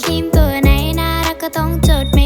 ครีมตัวไหนน่ารักก็ต้องจดเม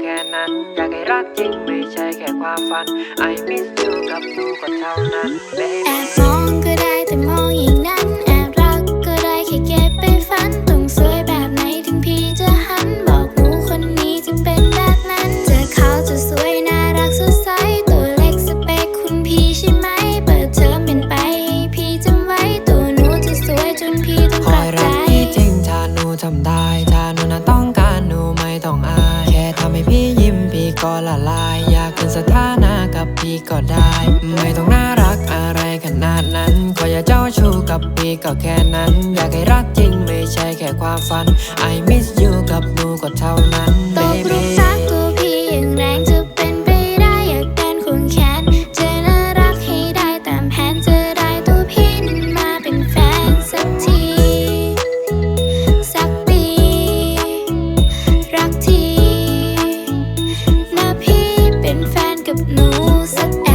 แค่นั้น อยากให้รักจริงไม่ใช่แค่ความฝัน I miss you กับหนูก็เท่านั้น baby ก็ได้ ไม่ต้องน่ารักอะไรขนาดนั้น ก็อย่าเจ้าชู้กับพี่ก็แค่นั้น อยากให้รักจริงไม่ใช่แค่ความฝัน I miss you กับหนูก็เท่านั้น Música